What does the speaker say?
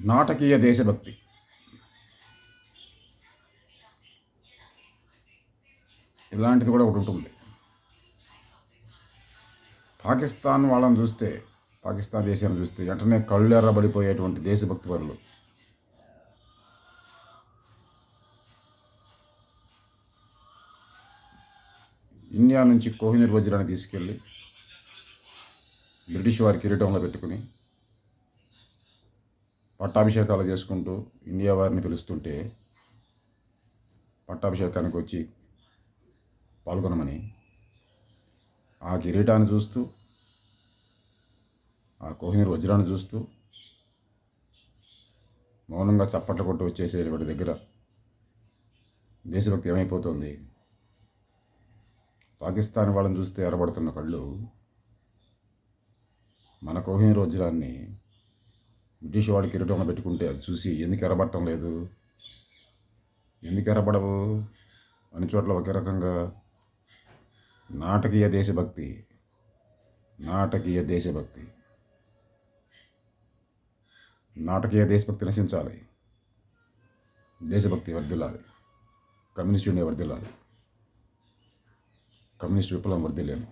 నాటకీయ దేశభక్తి. ఇలాంటిది కూడా ఒకటి ఉంటుంది. పాకిస్తాన్ వాళ్ళని చూస్తే పాకిస్తాన్ దేశాన్ని చూస్తే వెంటనే కళ్ళు ఎర్రబడిపోయేటువంటి దేశభక్తి పనులు ఇండియా నుంచి కోహినూర్ వజ్రాన్ని తీసుకెళ్ళి బ్రిటిష్ వారి కిరీటంలో పెట్టుకుని పట్టాభిషేకాలు చేసుకుంటూ ఇండియా వారిని పిలుస్తుంటే పట్టాభిషేకానికి వచ్చి పాల్గొనమని ఆ కిరీటాన్ని చూస్తూ ఆ కోహినూర్ వజ్రాన్ని చూస్తూ మౌనంగా చప్పట్లు కొట్టు వచ్చేసేటువంటి దగ్గర దేశభక్తి ఏమైపోతుంది? పాకిస్తాన్ వాళ్ళని చూస్తే ఎరబడుతున్న కళ్ళు మన కోహినూర్ వజ్రాన్ని బ్రిటిష్ వాడు కిరీటంలో పెట్టుకుంటే అది చూసి ఎందుకు ఎరబడటం లేదు? ఎందుకు ఎరబడవు? అన్ని చోట్ల ఒకే రకంగా నాటకీయ దేశభక్తి నాటకీయ దేశభక్తి. నాటకీయ దేశభక్తి నశించాలి. దేశభక్తి వర్ధిల్లాలి. కమ్యూనిస్ట్ ఇండియా వర్ధిల్లాలి. కమ్యూనిస్ట్ విప్లవం వర్ధిల్లేను